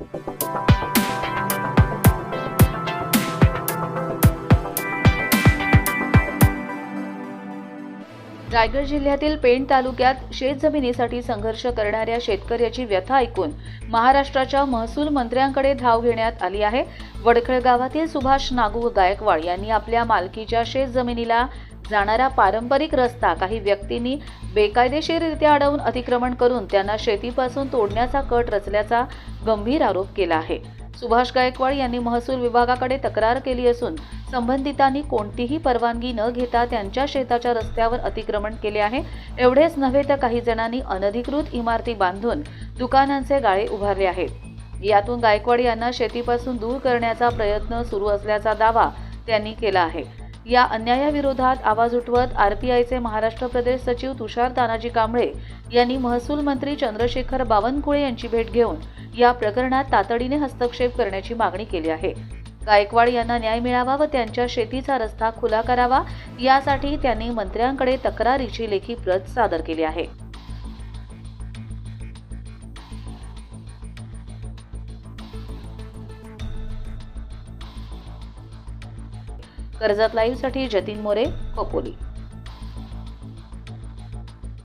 Thank you. Raigad जिल्ह्यातील पेण तालुक्यात शेतजमिनीसाठी संघर्ष करणाऱ्या शेतकऱ्याची व्यथा ऐकून महाराष्ट्राच्या महसूल मंत्र्यांकडे धाव घेण्यात आली आहे. वडखळ गावातील सुभाष नागू गायकवाड यांनी आपल्या मालकीच्या शेतजमिनीला जाणारा पारंपरिक रस्ता काही व्यक्तींनी बेकायदेशीररित्या अडवून अतिक्रमण करून त्यांना शेतीपासून तोडण्याचा कट रचल्याचा गंभीर आरोप केला आहे. सुभाष गायकवाड यांनी महसूल विभागाकडे तक्रार केली असून संबंधितांनी कोणतीही परवानगी न घेता त्यांच्या शेताच्या रस्त्यावर अतिक्रमण केले आहे. एवढेच नव्हे तर काही जणांनी अनधिकृत इमारती बांधून दुकानांचे गाळे उभारले आहेत. यातून गायकवाड यांना शेतीपासून दूर करण्याचा प्रयत्न सुरू असल्याचा दावा त्यांनी केला आहे. या अन्यायाविरोधात आवाज उठवत आरपीआयचे महाराष्ट्र प्रदेश सचिव तुषार तानाजी कांबळे यांनी महसूल मंत्री चंद्रशेखर बावनकुळे यांची भेट घेऊन या प्रकरणात तातडीने हस्तक्षेप करण्याची मागणी केली आहे. गायकवाड यांना न्याय मिळावा व त्यांच्या शेतीचा रस्ता खुला करावा यासाठी त्यांनी मंत्र्यांकडे तक्रारीची लेखी प्रत सादर केली आहे. कर्जत लाईव्हसाठी जतीन मोरे खोपोली